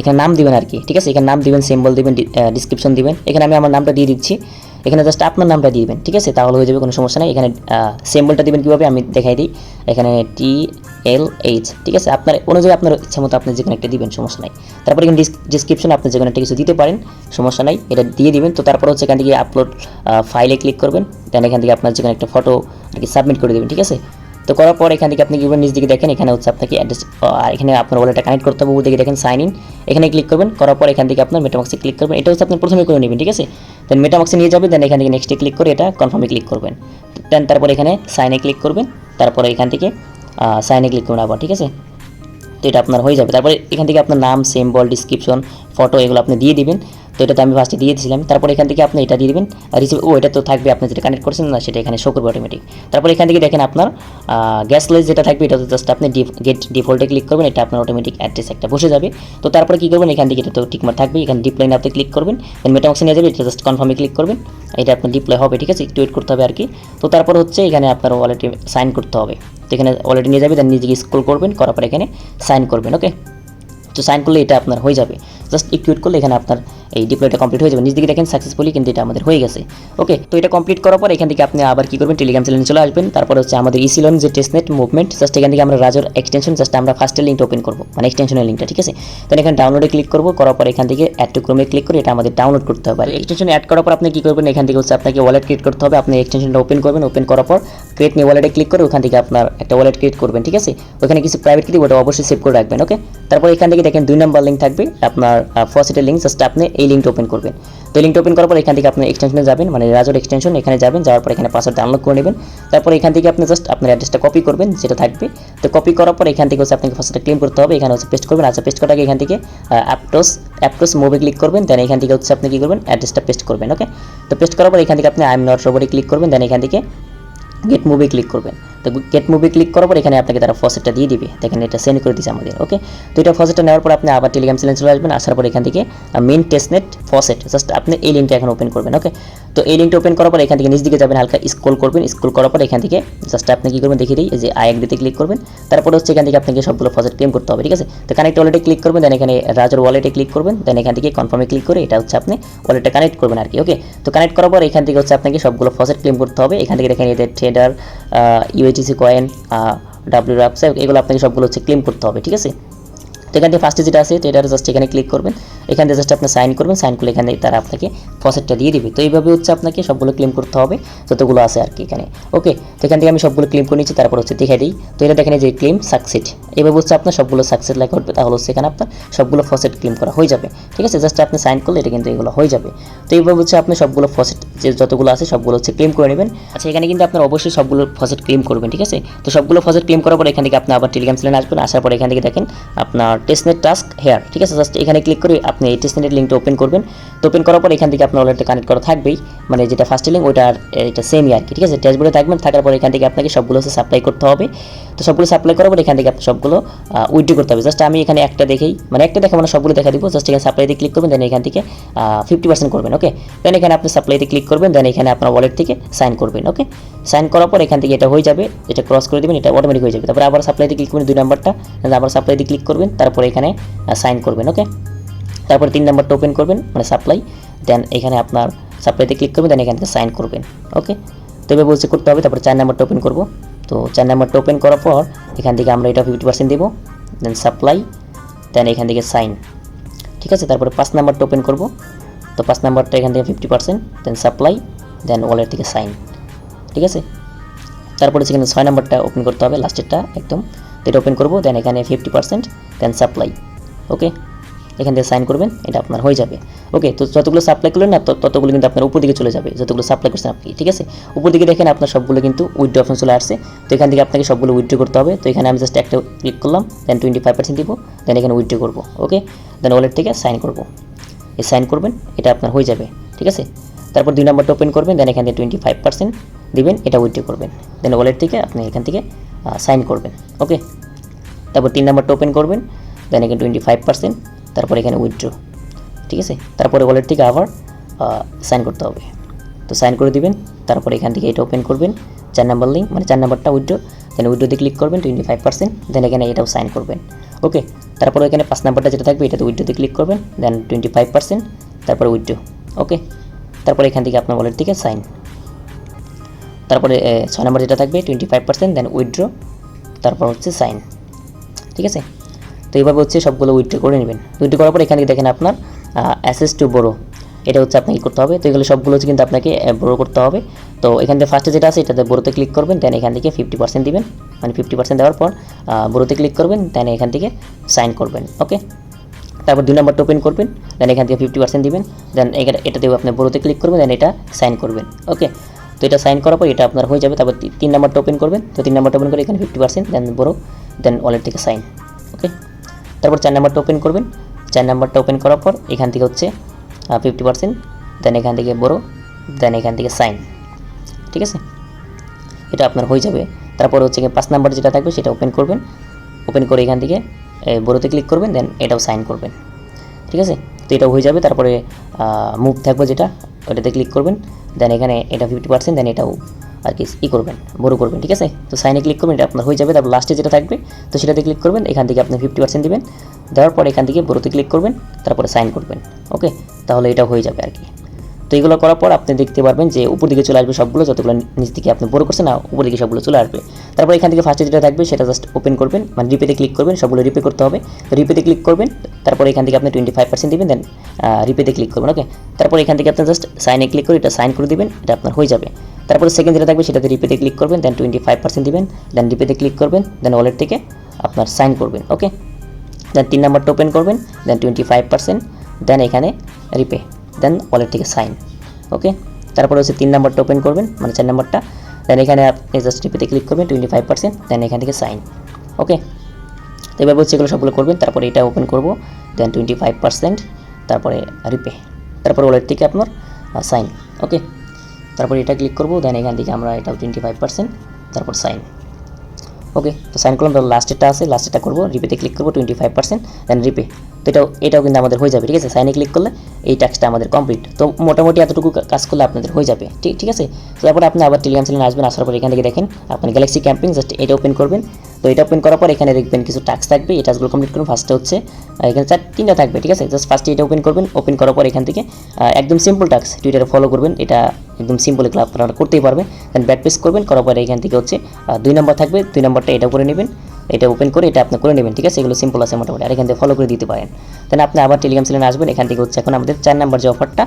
এখানে নাম দিবেন আর কি, ঠিক আছে? এখানে নাম দিবেন সিম্বল দিবেন ডিসক্রিপশন দিবেন। এখানে আমি আমার নামটা দিয়ে দিচ্ছি। এখানে জাস্ট আপনার নামটা দিয়ে দিবেন, ঠিক আছে? তাহলে হয়ে যাবে কোনো সমস্যা নেই। এখানে সিম্বলটা দিবেন কীভাবে আমি দেখাই দিই। এখানে টি এল এইচ ঠিক আছে? আপনার অনুযায়ী আপনার ইচ্ছা মতো আপনি যেখানে একটা দিবেন, সমস্যা নাই। তারপরে এখানে ডিসক্রিপশন আপনি যেখানে একটা কিছু দিতে পারেন, সমস্যা নাই। এটা দিয়ে দিবেন। তো তারপর হচ্ছে এখান থেকে আপলোড ফাইলে ক্লিক করবেন। দেন এখান থেকে আপনার যেখানে একটা ফটো আর কি সাবমিট করে দেবেন, ঠিক আছে? তো করার পর এখান থেকে আপনি কি করবেন? নিচ দিকে দেখেন, এখানে হচ্ছে আপনাকে অ্যাড্রেস আর এখানে আপনার ওয়ালেটটা কানেক্ট করতে হবে দিকে দেখেন সাইন ইন এখানে ক্লিক করবেন, করার পর এখান থেকে আপনার মেটামাক্সে ক্লিক করবেন। এটা হচ্ছে আপনি প্রথমে করে নেবেন, ঠিক আছে? দেন মেটামাক্সে নিয়ে যাবেন দেন এখান থেকে নেক্সটে ক্লিক করে এটা কনফার্মে ক্লিক করবেন। দেন তারপর এখানে সাইনে ক্লিক করবেন, তারপরে এখান থেকে সাইনে ক্লিক করবেন আবার, ঠিক আছে? তো এটা আপনার হয়ে যাবে। তারপরে এখান থেকে আপনার নাম সিম্বল ডিসক্রিপশন ফটো এগুলো আপনি দিয়ে দিবেন। তো এটা তো আমি ফার্স্টে দিয়ে দিয়েছিলাম তারপর এখান থেকে আপনি এটা দিয়ে দিবেন রিসিভ ও, এটা তো থাকবে আপনি যেটা কানেক্ট করছেন না, সেটা এখানে শো করবে অটোমেটিক তারপর এখান থেকে দেখেন আপনার গ্যাস লাইস যেটা থাকবে, এটা তো জাস্ট আপনি গেট ডিফল্টে ক্লিক করবেন, এটা আপনার অটোমেটিক অ্যাড্রেস একটা বসে যাবে। তো তারপরে কী করবেন, এখান থেকে এটা তো ঠিকমতো থাকবে, এখানে ডিপ্লয় আপনি ক্লিক করবেন মেটামক্সে নিয়ে যাবে, এটা জাস্ট কনফার্মে ক্লিক করবেন, এটা আপনার ডিপ্লয় হবে, ঠিক আছে? একটু ওয়েট করতে হবে আর কি তো তারপর হচ্ছে এখানে আপনার ওয়ালেটে সাইন করতে হবে। তো এখানে ওয়ালেটে নিয়ে যাবে দেন নিজেকে স্ক্রল করবেন, করার পর এখানে সাইন করবেন ওকে তো সাইন করলে এটা আপনার হয়ে যাবে। জাস্ট একটু করলে এখানে আপনার এই ডিপ্লয়টা কমপ্লিট হয়ে যাবে। নিজ দিকে দেখেন সাকসেসফুলি কিন্তু এটা আমাদের হয়ে গেছে। ওকে তো এটা কমপ্লিট করার পর এখান থেকে আপনি আবার কি করবেন? টেলিগ্রাম চ্যানেলে চলে আসবেন। তারপর হচ্ছে আমাদের ইসিলন যে টেস্টনেট মুভমেন্ট জাস্ট এখান থেকে আমরা রাজর এক্সটেনশন জাস্ট আমরা ফার্স্টের লিঙ্কটা ওপেন করব। মানে এক্সটেনশনের লিঙ্কটা ঠিক আছে? তো এখানে ডাউনলোডে ক্লিক করব। করার পর এখান থেকে অ্যাড টু ক্রমে ক্লিক করে এটা আমাদের ডাউনলোড করতে হবে। আর এক্সটেনশন অ্যাড করার পর আপনি কি করবেন? এখান থেকে হচ্ছে আপনাকে ওয়ালেট ক্রিয়েট করতে হবে। আপনি এক্সটেনশনটা ওপেন করবেন। ওপেন করার পর ক্রিয়েট নিয়ে ওয়ালেটে ক্লিক করে ওখান থেকে আপনার একটা ওয়ালেট ক্রিয়েট করবেন, ঠিক আছে? ওখানে কিছু প্রাইভেট কি ওটা অবশ্যই সেভ করে রাখবেন ওকে তারপর এখান থেকে দেখেন দুই নাম্বার লিঙ্ক থাকবে। আপনার ফসিটের লিঙ্ক জাস্ট আপনি এই লিঙ্কটা ওপেন করবেন। তো লিঙ্কটা ওপেন করার পর এখান থেকে আপনি এক্সটেনশনে যাবেন মানে রাজর এক্সটেনশন এখানে যাবেন, যাওয়ার পর এখানে পাসওয়ার্ড ডাউনলোড করে নেবেন। তারপর এখান থেকে আপনি জাস্ট আপনার অ্যাড্রেসটা কপি করবেন যেটা থাকবে। তো কপি করার পর এখান থেকে হচ্ছে আপনাকে ফার্স্টটা ক্লেম করতে হবে, এখানে হচ্ছে পেস্ট করবেন। আচ্ছা পেস্ট করার আগে এখান থেকে অ্যাপটোস অ্যাপটোস মুভে ক্লিক করবেন দেন এখান থেকে হচ্ছে আপনি কী করবেন অ্যাড্রেসটা পেস্ট করবেন ওকে তো পেস্ট করার পর এখান থেকে আপনি আই এম নট রোবটে ক্লিক করবেন দেন এখান থেকে গেট মুভি ক্লিক করবেন। তো গেট মুভি ক্লিক করার পর এখানে আপনাকে তারা ফসেটটা দিয়ে দিবে। দেখেন এটা সেন্ড করে দিচ্ছে আমাদের ওকে তো এটা ফসেটটা নেওয়ার পর আপনি আবার টেলিগ্রাম চ্যানেল চলে আসবেন, আসার পর এখান থেকে মেন টেস্টনেট ফসেট জাস্ট আপনি এই লিঙ্কটা এখন ওপেন করবেন ওকে তো এই লিঙ্কটা ওপেন করার পর এখান থেকে নিচ দিকে যাবেন, হালকা স্ক্রল করবেন স্ক্রল করার পর এখান থেকে জাস্ট আপনি কী করবেন দেখিয়ে দিই যে আই দিতে ক্লিক করবেন, তারপর হচ্ছে এখান থেকে আপনাকে সবগুলো ফসেট ক্লেম করতে হবে, ঠিক আছে? তো কানেক্ট ওয়ালেটে ক্লিক করবেন দেন এখানে রাজার ওয়ালেটে ক্লিক করবেন দেন এখান থেকে কনফার্মে ক্লিক করে এটা হচ্ছে আপনি ওয়ালেটটা কানেক্ট করবেন আর কি ওকে তো কানেক্ট করার পর এখান থেকে হচ্ছে আপনাকে সবগুলো ফসেট ক্লেম করতে হবে, এখান থেকে দেখেন এদের ট্রেডার ইউএইচসি কয়েন ডাব্লিউ রাপসা এগুলো আপনাকে সবগুলো হচ্ছে ক্লেম করতে হবে ঠিক আছে? তো এখান থেকে ফার্স্টে যেটা আছে তো এটার জাস্ট এখানে ক্লিক করবেন। এখান থেকে জাস্ট আপনি সাইন করবেন সাইন করলে এখানে তারা আপনাকে ফসেটটা দিয়ে দিবে। তো এইভাবে হচ্ছে আপনাকে সবগুলো ক্লেম করতে হবে, যতগুলো আছে আর কি এখানে। ওকে তো এখান থেকে আমি সবগুলো ক্লেম করে নিচ্ছি, তারপর হচ্ছে দেখে দিই। তো এটা দেখেন যে ক্লেম সাকসেড এভাবে হচ্ছে আপনার সবগুলো সাকসেস লেখা উঠবে তাহলে হচ্ছে এখানে আপনার সবগুলো ফসেট ক্লেম করা হয়ে যাবে। ঠিক আছে জাস্ট আপনি সাইন করলে এটা কিন্তু এগুলো হয়ে যাবে। তো এইভাবে হচ্ছে আপনি সবগুলো ফসেট যে যতগুলো আছে, সবগুলো হচ্ছে ক্লেম করে নেবেন। আচ্ছা এখানে কিন্তু আপনার অবশ্যই সবগুলো ফসেট ক্লেম করবেন, ঠিক আছে? তো সবগুলো ফসেট ক্লেম করার পর এখান থেকে আপনি আবার টেলিগ্রাম চ্যানেলে আসবেন, আসার পর এখান থেকে দেখেন আপনার টেস্টনেট টাস্ক হেয়ার ঠিক আছে? জাস্ট এখানে ক্লিক করে আপনি এই টেস্টনেটের লিঙ্কটা ওপেন করবেন। তো ওপেন করার পর এখান থেকে আপনার ওয়ালেটটা কানেক্ট করা থাকবেই। মানে যেটা ফার্স্ট লিঙ্ক ওইটা এটা সেমই আর কি, ঠিক আছে? ড্যাশবোর্ডে থাকবেন, থাকার পর এখান থেকে আপনাকে সবগুলো হচ্ছে সাপ্লাই করতে হবে। তো সবগুলো সাপ্লাই করার পর এখান থেকে আপনি সবগুলো উইথড্র করতে হবে। জাস্ট আমি এখানে একটা দেখেই মানে একটা দেখে মানে সবগুলো দেখা দিব। জাস্ট এখানে সাপ্লাইতে ক্লিক করবেন দেন এখান থেকে ফিফটি পার্সেন্ট করবেন ওকে দেন এখানে আপনি সাপ্লাইতে ক্লিক করবেন দেন এখানে আপনার ওয়ালেট থেকে সাইন করবেন ওকে সাইন করার পর এখান থেকে এটা হয়ে যাবে, এটা ক্রস করে দেবেন, এটা অটোমেটিক হয়ে যাবে। তারপর আবার সাপ্লাইতে ক্লিক করবেন দুই নাম্বারটা আবার সাপ্লাইতে ক্লিক করবেন, তারপর এখানে সাইন করবেন ওকে তারপর তিন নাম্বারটা ওপেন করবেন মানে সাপ্লাই দেন এখানে আপনার সাপ্লাইতে ক্লিক করবেন দেন এখান থেকে সাইন করবেন ওকে তো এবার বলছে, করতে হবে, তারপর চার নাম্বারটা ওপেন করব। তো চার নাম্বারটা ওপেন করার পর, এখান থেকে আমরা এটা ফিফটি পার্সেন্ট দেবো দেন সাপ্লাই দেন এখান থেকে সাইন ঠিক আছে? তারপরে পাঁচ নাম্বারটা ওপেন করব। তো পাঁচ নাম্বারটা এখান থেকে fifty percent then supply then wallet থেকে সাইন ঠিক আছে? তারপরে সেখানে ছয় নাম্বারটা ওপেন করতে হবে লাস্টেরটা একদম। এটা ওপেন করব দেন এখানে fifty percent then supply okay এখান থেকে সাইন করবেন, এটা আপনার হয়ে যাবে ওকে তো যতগুলো সাপ্লাই করলেন না তত- ততগুলো কিন্তু আপনার উপর দিকে চলে যাবে, যতগুলো সাপ্লাই করছেন আপনি, ঠিক আছে? উপর দিকে দেখেন আপনার সবগুলো কিন্তু উইথড্র অপশন চলে আসছে, তো এখান থেকে আপনাকে সবগুলো উইথড্র করতে হবে, তো এখানে আমি জাস্ট একটা ক্লিক করলাম দেন টোয়েন্টি ফাইভ পার্সেন্ট দিব দেন এখানে উইথড্র করব ওকে দেন ওয়ালেট থেকে সাইন করব, এই সাইন করবেন, এটা আপনার হয়ে যাবে, ঠিক আছে? তারপর দুই নাম্বারটা ওপেন করবেন দেন এখান থেকে টোয়েন্টি ফাইভ পার্সেন্ট দিবেন, এটা উইথড্র করবেন দেন ওয়ালেট থেকে আপনি এখান থেকে সাইন করবেন ওকে তারপর তিন নাম্বারটা ওপেন করবেন দেন এখানে টোয়েন্টি ফাইভ পার্সেন্ট তারপর এখানে উইথড্র ঠিক আছে? তারপরে ওয়ালেট থেকে আবার সাইন করতে হবে। তো সাইন করে দিবেন, তারপর এখান থেকে এটা ওপেন করবেন, চার নাম্বার লিঙ্ক মানে চার নাম্বারটা উইথড্র দেন উইথড্রোতে ক্লিক করবেন টোয়েন্টি ফাইভ পার্সেন্ট দেন এখানে এটাও সাইন করবেন ওকে তারপর এখানে পাঁচ নাম্বারটা যেটা থাকবে, এটাতে উইথড্রোতে ক্লিক করবেন দেন টোয়েন্টি ফাইভ পার্সেন্ট তারপরে উইথড্রো ওকে তারপর এখান থেকে আপনার ওয়ালেট থেকে সাইন তারপরে ছয় নাম্বার যেটা থাকবে twenty five percent then withdraw তারপর হচ্ছে সাইন ঠিক আছে? তো এইভাবে হচ্ছে সবগুলো উইথড্র করে নেবেন। উইথড্র করার পর এখান দেখেন আপনার অ্যাসেস টু বড়ো এটা হচ্ছে আপনাকে করতে হবে। তো এগুলো সবগুলো হচ্ছে কিন্তু আপনাকে বড়ো করতে হবে। তো এখান থেকে ফার্স্টে যেটা আছে, এটাতে বড়োতে ক্লিক করবেন দেন এখান থেকে ফিফটি পার্সেন্ট দেবেন। মানে ফিফটি পার্সেন্ট দেওয়ার পর বড়োতে ক্লিক করবেন দেন এখান থেকে সাইন করবেন ওকে তারপর দুই নম্বরটা ওপেন করবেন দেন এখান থেকে ফিফটি পার্সেন্ট দিবেন দেন এটা এটাতেও আপনি বড়োতে ক্লিক করবেন দেন এটা সাইন করবেন ওকে তো এটা সাইন করার পর এটা আপনার হয়ে যাবে। তারপর তিন নাম্বারটা ওপেন করবেন। তো তিন নম্বরটা ওপেন করে এখানে ফিফটি পার্সেন্ট দেন বড়ো দেন ওয়ালেট থেকে সাইন ওকে তারপর চার নাম্বারটা ওপেন করবেন। চার নাম্বারটা ওপেন করার পর এখান থেকে হচ্ছে ফিফটি পার্সেন্ট দেন এখান থেকে বড়ো দেন এখান থেকে সাইন ঠিক আছে? এটা আপনার হয়ে যাবে। তারপর হচ্ছে পাঁচ নাম্বার যেটা থাকবে সেটা ওপেন করবেন। ওপেন করে এখান থেকে বড়োতে ক্লিক করবেন দেন এটাও সাইন করবেন, ঠিক আছে? তো এটা হয়ে যাবে, তারপরে মুভ থাকবে যেটা, ওটাতে ক্লিক করবেন দেন এখানে এটা ফিফটি পার্সেন্ট দেন এটাও আর কি ই করবেন, বড় করবেন, ঠিক আছে? তো সাইনে ক্লিক করবেন, এটা আপনার হয়ে যাবে, তারপর লাস্টে যেটা থাকবে, তো সেটাতে ক্লিক করবেন, এখান থেকে আপনি ফিফটি পার্সেন্ট দেবেন, দেওয়ার পর এখান থেকে বড়োতে ক্লিক করবেন, তারপরে সাইন করবেন ওকে তাহলে এটা হয়ে যাবে আর কি। তো এগুলো করার পর আপনি দেখতে পারবেন যে উপর দিকে চলে আসবে সবগুলো, যতগুলো নিচ দিকে আপনি বড় করছেন না উপর দিকে সবগুলো চলে আসবে। তারপর এখান থেকে ফার্স্টে যেটা থাকবে, সেটা জাস্ট ওপেন করবেন মানে রিপেতে ক্লিক করবেন, সবগুলো রিপে করতে হবে। রিপেতে ক্লিক করবেন, তারপর এখান থেকে আপনি টোয়েন্টি ফাইভ পার্সেন্ট দেবেন দেন রিপেতে ক্লিক করবেন ওকে তারপর এখান থেকে আপনি জাস্ট সাইনে ক্লিক করে এটা সাইন করে দিবেন, এটা আপনার হয়ে যাবে। তারপরে সেকেন্ড যেটা থাকবে, সেটাতে রিপেতে ক্লিক করবেন দেন টোয়েন্টি ফাইভ পার্সেন্ট দেবেন দেন রিপেতে ক্লিক করবেন দেন ওয়ালেট থেকে আপনার সাইন করবেন ওকে দেন তিন নাম্বারটা ওপেন করবেন then twenty five percent then এখানে রিপে দেন ওয়ালেট থেকে সাইন ওকে তারপরে হচ্ছে তিন নাম্বারটা ওপেন করবেন মানে চার নাম্বারটা দেন এখানে আপনি জাস্ট রিপেতে ক্লিক করবেন টোয়েন্টি ফাইভ পার্সেন্ট দেন এখান থেকে সাইন ওকে তো এবার হচ্ছে এগুলো সবগুলো করবেন, তারপরে এটা ওপেন করব দেন টোয়েন্টি ফাইভ পার্সেন্ট তারপরে রিপে তারপর ওয়ালেট থেকে আপনার সাইন ওকে তারপর এটা ক্লিক করব দেন এখান থেকে আমরা এটাও টোয়েন্টি ফাইভ পার্সেন্ট তারপর সাইন ওকে তো সাইন করলাম লাস্টেরটা আছে লাস্টেরটা করব রিপেতে ক্লিক করব twenty five percent then repay তো এটাও এটাও কিন্তু আমাদের হয়ে যাবে, ঠিক আছে? সাইনে ক্লিক করলে এই টাস্কটা আমাদের কমপ্লিট তো মোটামুটি এতটুকু কাজ করলে আপনাদের হয়ে যাবে ঠিক ঠিক আছে? তো তারপরে আপনি আবার টেলিগ্রাম চ্যানেলে আসবেন, আসার পর এখান থেকে দেখেন, আপনি গ্যালাক্সি ক্যাম্পিং জাস্ট এটা ওপেন করবেন। তো এটা ওপেন করার পর এখানে দেখবেন কিছু টাস্ক থাকবে, এই টাস্কগুলো কমপ্লিট করুন। ফার্স্টে হচ্ছে এখানে চার, তিনটা থাকবে, ঠিক আছে? জাস্ট ফার্স্টে এটা ওপেন করবেন ওপেন করার পর এখান থেকে একদম সিম্পল টাস্ক টুইটারে ফলো করবেন, এটা একদম সিম্পল এগুলো আপনারা করতেই পারবেন। দেন ব্যাক পেস করবেন, করার পরে এখান থেকে হচ্ছে দুই নম্বর থাকবে, দুই নম্বরটা এটা করে নেবেন। এটা ওপেন করে এটা আপনি করে নেবেন, ঠিক আছে? এগুলো সিম্পল আছে মোটামুটি। আর এখান থেকে ফলো করে দিতে পারেন। দেন আপনি আবার টেলিগ্রাম চ্যানেলে আসবেন, এখান থেকে হচ্ছে এখন আমাদের চার নাম্বার যে অফারটা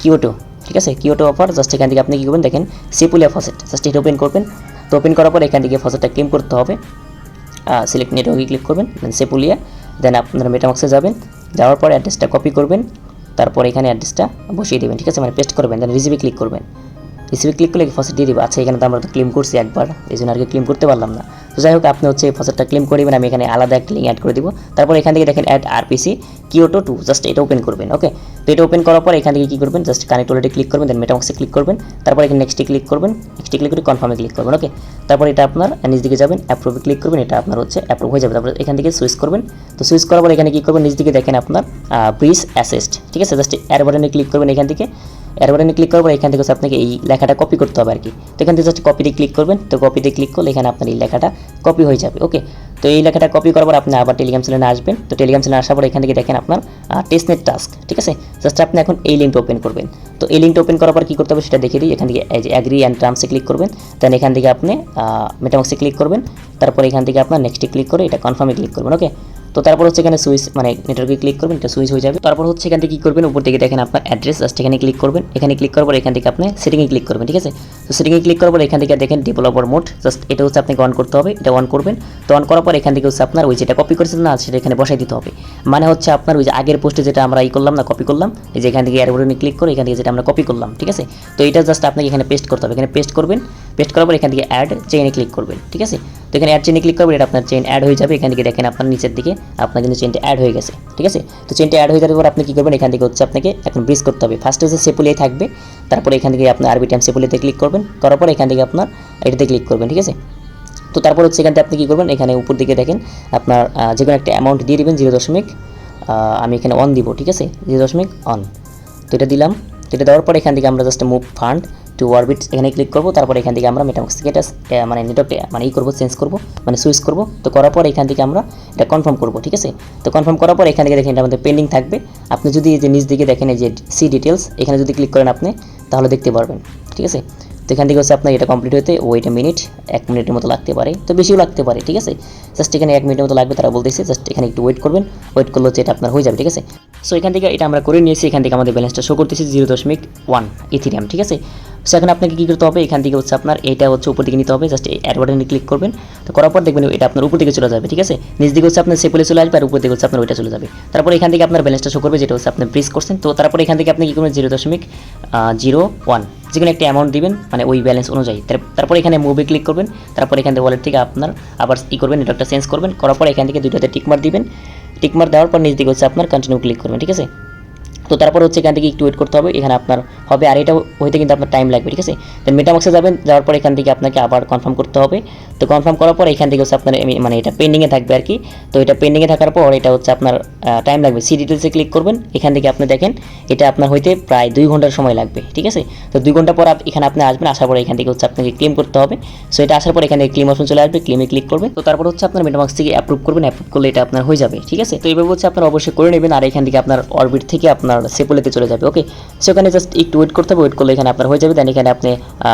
কিওটো ঠিক আছে? কিওটো অফার জাস্ট এখান থেকে আপনি কী করবেন, দেখেন সিপুলিয়া ফসেট জাস্ট এটা ওপেন করবেন। তো ওপেন করার পর এখান থেকে ফসেটটা ক্লেম করতে হবে। সিলেক্ট নেটওয়ার্কে ক্লিক করবেন দেন সেপুলিয়া দেন আপনারা মেটামাক্সে যাবেন। যাওয়ার পর অ্যাড্রেসটা কপি করবেন, তারপর এখানে অ্যাড্রেসটা বসিয়ে দেবেন, ঠিক আছে? মানে পেস্ট করবেন দেন রিসিভে ক্লিক করবেন। রিসিভে ক্লিক করলে ফসেট দিয়ে দিবে? আচ্ছা এখানে তো আমরা তো ক্লেম করছি একবার, এই জন্য আর কি ক্লেম করতে পারলাম না। তো যাই হোক, আপনি হচ্ছে ফসেটটা ক্লেম দেবেন, আমি এখানে আলাদা একটা লিঙ্ক অ্যাড করে দিব। তারপর এখান থেকে দেখেন add RPC Kyoto two just এটা ওপেন করবেন ওকে তো এটা ওপেন করার পর এখান থেকে কী করবেন? জাস্ট কানেক্ট ওয়ালেটে ক্লিক করবেন দেন মেটামাক্সে ক্লিক করবেন। তারপর এখানে নেক্সটে ক্লিক করবেন নেক্সটে ক্লিক করে কনফার্মে ক্লিক করবেন ওকে তারপর এটা আপনার নিচ দিকে যাবেন অ্যাপ্রুভে ক্লিক করবেন, এটা আপনার হচ্ছে অ্যাপ্রুভ হয়ে যাবে। তারপর এখান থেকে সুইচ করবেন। তো সুইচ করার পর এখানে কী করবেন? নিচ দিকে দেখেন আপনার ব্রিজ অ্যাসেস্ট ঠিক আছে? জাস্ট এয়ার বাটনে ক্লিক করবেন এখান থেকে। এয়ার বাটনে ক্লিক করার পর এখান থেকে আপনাকে এই লেখাটা কপি করতে হবে আর কি তো এখান থেকে জাস্ট কপিতে ক্লিক করবেন। তো কপিতে ক্লিক করলে এখানে আপনার এই লেখাটা কপি হয়ে যাবে ওকে তো এই লেখাটা কপি করার পর আপনি আবার টেলিগ্রাম চ্যানেলে আসবেন। তো টেলিগ্রাম চ্যানেলে আসার পর এখান থেকে দেখেন আপনার টেস্টনেট টাস্ক ঠিক আছে? জাস্ট আপনি এখন এই লিঙ্কটা ওপেন করবেন। তো এই লিঙ্কটা ওপেন করার পর কী করতে হবে সেটা দেখে দিই। এখান থেকে অ্যাগ্রি অ্যান্ড টার্মসে ক্লিক করবেন। দেন এখান থেকে আপনি মেটামাক্সে ক্লিক করবেন। তারপর এখান থেকে আপনার নেক্সটে ক্লিক করে এটা কনফার্মে ক্লিক করবেন ওকে তো তারপর হচ্ছে এখানে সুইচ মানে নেটওয়ার্কে ক্লিক করবেন, এটা সুইচ হয়ে যাবে। তারপর হচ্ছে এখান থেকে কী করবেন? উপর থেকে দেখেন আপনার অ্যাড্রেস জাস্ট এখানে ক্লিক করবেন। এখানে ক্লিক করার পর এখান থেকে আপনি সেটিংয়ে ক্লিক করবেন, ঠিক আছে? তো সেটিংয়ে ক্লিক করার পর এখান থেকে দেখেন ডেভেলপার মোড জাস্ট এটা হচ্ছে আপনাকে অন করতে হবে, এটা অন করবেন। তো অন করার পর এখান থেকে হচ্ছে আপনার ওই যেটা কপি করেছিলেন না, সেটা এখানে বসাই দিতে হবে। মানে হচ্ছে আপনার ওই যে আগের পোস্টে যেটা আমরা ই করলাম না কপি করলাম, এই যে এখান থেকে এয়ার বাটনে ক্লিক করে এখান থেকে যেটা আমরা কপি করলাম, ঠিক আছে? তো এটা জাস্ট আপনাকে এখানে পেস্ট করতে হবে। এখানে পেস্ট করবেন পেস্ট করার পর এখান থেকে অ্যাড চেইনে ক্লিক করবেন, ঠিক আছে? তো এখানে অ্যাড চেইনে ক্লিক করবেন, এটা আপনার চেইন অ্যাড হয়ে যাবে। এখান থেকে দেখেন আপনার নিচের দিকে আপনার কিন্তু চেইনটা অ্যাড হয়ে গেছে, ঠিক আছে? তো চেইনটা অ্যাড হয়ে যাওয়ার পর আপনি কী করবেন? এখান থেকে হচ্ছে আপনাকে এখন ব্রিজ করতে হবে। ফার্স্টে হচ্ছে সেপুলিয়াই থাকবে, তারপরে এখান থেকে আপনি আরবি টাইম সেপুলিয়াতে ক্লিক করবেন, করার পর এখান থেকে আপনার এটাতে ক্লিক করবেন, ঠিক আছে? তো তারপর হচ্ছে এখান থেকে আপনি কী করবেন? এখানে উপর দিকে দেখেন, আপনার যে কোনো একটা অ্যামাউন্ট দিয়ে দিবেন জিরো দশমিক আমি এখানে অন দিব, ঠিক আছে? জিরো দশমিক অন তো এটা দিলাম। তো এটা দেওয়ার পর এখান থেকে আমরা just move fund to orbit এখানে ক্লিক করব, তারপর এখান থেকে আমরা মেটামাক্স থেকে এটা মানে নেটওয়ার্ক মানে ই করব চেঞ্জ করব মানে সুইচ করব। তো করার পর এখান থেকে আমরা এটা কনফার্ম করব, ঠিক আছে? তো কনফার্ম করার পর এখান থেকে দেখেন এটা আমাদের পেন্ডিং থাকবে। আপনি যদি এই যে নিচ দিকে দেখেন এই যে সি ডিটেলস এখানে যদি ক্লিক করেন আপনি, তাহলে দেখতে পারবেন, ঠিক আছে? তো এখান থেকে হচ্ছে আপনার এটা কমপ্লিট হতে ওইটা মিনিট এক মিনিটের মতো লাগতে পারে। তো বেশিও লাগতে পারে, ঠিক আছে? জাস্ট এখানে এক মিনিটের মতো লাগবে, তারা বলতেছে জাস্ট এখানে একটু ওয়েট করবেন ওয়েট করলে হচ্ছে এটা আপনার হয়ে যাবে, ঠিক আছে? সো এখান থেকে এটা আমরা করে নিয়েছি, এখান থেকে আমাদের ব্যালেন্সটা শো করতেছি জিরো দশমিক ওয়ান ইথিরিয়াম ঠিক আছে? সো এখন আপনাকে কী করতে হবে? এখান থেকে হচ্ছে আপনার এটা হচ্ছে উপর দিকে নিতে হবে। জাস্ট এই অ্যাড বাটনে ক্লিক করবেন। তো করার পর দেখবেন এটা আপনার উপর দিকে চলে যাবে, ঠিক আছে? নিচ দিকে হচ্ছে আপনার সেপলে চলে আসবে আর উপর দিকে হচ্ছে আপনার ওইটা চলে যাবে। তারপর এখান থেকে আপনার ব্যালেন্সটা শো করবে, যেটা হচ্ছে আপনি প্রেস করছেন। তো তারপর এখান থেকে আপনি কী করবেন? জিরো দশমিক জিরো ওয়ান যে কোনো একটা অ্যামাউন্ট দিবেন মানে ওই ব্যালেন্স অনুযায়ী। তার- তারপর এখানে মুভি ক্লিক করবেন। তারপর এখান থেকে ওয়ালেট থেকে আপনার আবার ই করবেন নেটওয়ার্কটা চেঞ্জ করবেন। করার পর এখান থেকে দুইটাতে টিকমার দিবেন। টিকমার দেওয়ার পর নিচ দিকে হচ্ছে আপনার কন্টিনিউ ক্লিক করবেন, ঠিক আছে? তো তারপর হচ্ছে এখান থেকে একটু ওয়েট করতে হবে, এখানে আপনার হবে, আর এটা হইতে কিন্তু আপনার টাইম লাগবে, ঠিক আছে? তো মেটাবক্সে যাবেন, যাওয়ার পর এখান থেকে আপনাকে আবার কনফার্ম করতে হবে। তো কনফার্ম করার পর এখান থেকে হচ্ছে আপনার মানে এটা পেন্ডিংয়ে থাকবে আর কি। তো এটা পেন্ডিংয়ে থাকার পর এটা হচ্ছে আপনার টাইম লাগবে। সি ডিটেলসে ক্লিক করবেন, এখান থেকে আপনি দেখেন, এটা আপনার হইতে প্রায় দুই ঘণ্টার সময় লাগবে, ঠিক আছে? তো দুই ঘণ্টা পর এখানে আপনি আসবেন, আসার পর এখান থেকে হচ্ছে আপনাকে ক্লেম করতে হবে। সো এটা আসার পর এখানে ক্লেম অপশন চলে আসবে ক্লেমে ক্লিক করবেন। তো তারপর হচ্ছে আপনার মেটাবক্স থেকে অ্যাপ্রুভ করবেন অ্যাপ্রুভ করলে এটা আপনার হয়ে যাবে, ঠিক আছে? তো এইভাবে হচ্ছে আপনার অবশ্যই করে নেবেন, আর এখান থেকে আপনার অরবিট থেকে আপনার সেপোলেতে চলে যাবে ওকে সেখানে জাস্ট একটু ওয়েট করতে হবে ওয়েট করলে এখানে আপনার হয়ে যাবে দেন এখানে আপনি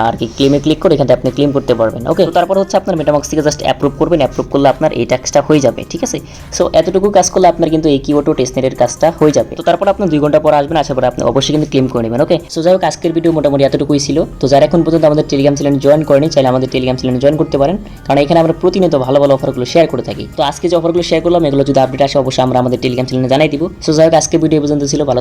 আর কি ক্লেমে ক্লিক করে এখানে আপনি ক্লেম করতে পারবেন ওকে তারপর হচ্ছে আপনার মেটাবক্স থেকে জাস্ট অ্যাপ্রুভ করবেন অ্যাপ্রুভ করলে আপনার এই ট্যাক্সটা হয়ে যাবে, ঠিক আছে? সো এতটুকু কাজ করলে আপনার কিন্তু এই কিওটো টেস্টনেটের কাজটা হয়ে যাবে। তো তারপর আপনি দুই ঘণ্টা পর আসবেন আসার পর আপনি অবশ্যই কিন্তু ক্লেম করে নেবেন ওকে সো যাই হোক আজকের ভিডিও মোটামুটি এতটুকুই ছিল। তো যারা এখন পর্যন্ত আমাদের টেলিগ্রাম চ্যানেল জয়েন করেনি, চাইলে আমাদের টেলিগ্রাম চ্যানেল জয়েন করতে পারেন। কারণ এখানে আমরা প্রতিনিয়ত ভালো ভালো অফারগুলো শেয়ার করে থাকি। তো আজকে যে অফারগুলো শেয়ার করলাম, এগুলো যদি আপডেট আসে, অবশ্যই আমরা আমাদের টেলিগ্রাম চ্যানেলে জানাই দিব। সো যাই হোক আজকে ভিডিও পর্যন্ত ছিল, ভালো